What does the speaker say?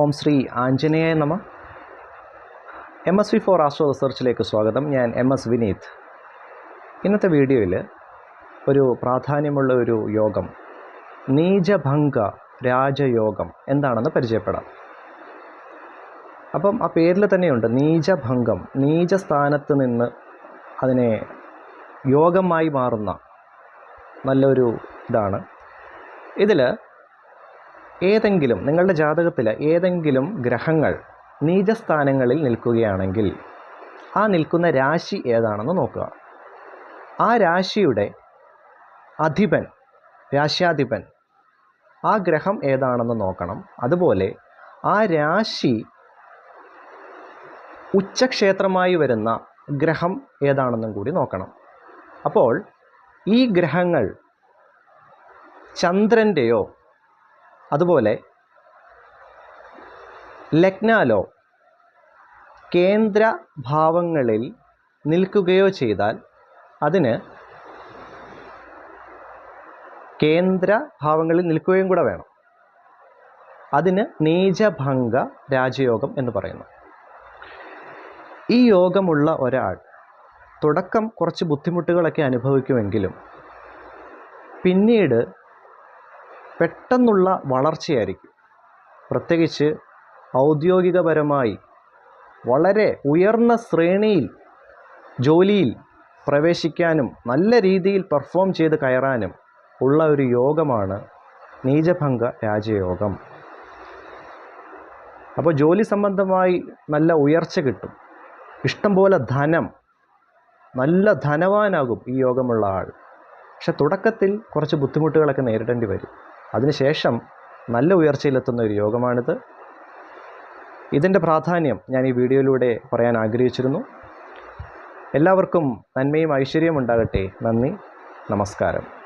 ഓം ശ്രീ ആഞ്ജനേയ നമ. M S V four astro റിസർച്ചിലേക്ക് സ്വാഗതം. ഞാൻ എം എസ് വിനീത് ഇന്നത്തെ വീഡിയോയിൽ ഒരു പ്രാധാന്യമുള്ള ഒരു യോഗം നീചഭംഗ രാജയോഗം എന്താണെന്ന് പരിചയപ്പെടാം. അപ്പം ആ പേരിൽ തന്നെയുണ്ട് നീചഭംഗം നീചസ്ഥാനത്ത് നിന്ന് അതിനെ യോഗമായി മാറുന്ന നല്ലൊരു ഇതാണ്. ഇതിൽ ഏതെങ്കിലും നിങ്ങളുടെ ജാതകത്തിലെ ഏതെങ്കിലും ഗ്രഹങ്ങൾ നീചസ്ഥാനങ്ങളിൽ നിൽക്കുകയാണെങ്കിൽ ആ നിൽക്കുന്ന രാശി ഏതാണെന്ന് നോക്കുക. ആ രാശിയുടെ അധിപൻ രാശ്യാധിപൻ ആ ഗ്രഹം ഏതാണെന്ന് നോക്കണം. അതുപോലെ ആ രാശി ഉച്ചക്ഷേത്രമായി വരുന്ന ഗ്രഹം ഏതാണെന്നും കൂടി നോക്കണം. അപ്പോൾ ഈ ഗ്രഹങ്ങൾ ചന്ദ്രന്റെയോ അതുപോലെ ലഗ്നാലോ കേന്ദ്ര ഭാവങ്ങളിൽ നിൽക്കുകയോ ചെയ്താൽ അതിന് കേന്ദ്ര ഭാവങ്ങളിൽ നിൽക്കുകയും കൂടെ വേണം. അതിന് നീചഭംഗ രാജയോഗം എന്ന് പറയുന്നു. ഈ യോഗമുള്ള ഒരാൾ തുടക്കം കുറച്ച് ബുദ്ധിമുട്ടുകളൊക്കെ അനുഭവിക്കുമെങ്കിലും പിന്നീട് പെട്ടെന്നുള്ള വളർച്ചയായിരിക്കും. പ്രത്യേകിച്ച് ഔദ്യോഗികപരമായി വളരെ ഉയർന്ന ശ്രേണിയിൽ ജോലിയിൽ പ്രവേശിക്കാനും നല്ല രീതിയിൽ പെർഫോം ചെയ്ത് കയറാനും ഉള്ള ഒരു യോഗമാണ് നീചഭംഗ രാജയോഗം. അപ്പോൾ ജോലി സംബന്ധമായി നല്ല ഉയർച്ച കിട്ടും. ഇഷ്ടംപോലെ ധനം നല്ല ധനവാനാകും ഈ യോഗമുള്ള ആൾ. പക്ഷെ തുടക്കത്തിൽ കുറച്ച് ബുദ്ധിമുട്ടുകളൊക്കെ നേരിടേണ്ടി വരും. അതിനുശേഷം നല്ല ഉയർച്ചയിലെത്തുന്ന ഒരു യോഗമാണിത്. ഇതിന്റെ പ്രാധാന്യം ഞാൻ ഈ വീഡിയോയിലൂടെ പറയാൻ ആഗ്രഹിച്ചിരുന്നു. എല്ലാവർക്കും നന്മയും ഐശ്വര്യവും ഉണ്ടാകട്ടെ. നന്ദി. നമസ്കാരം.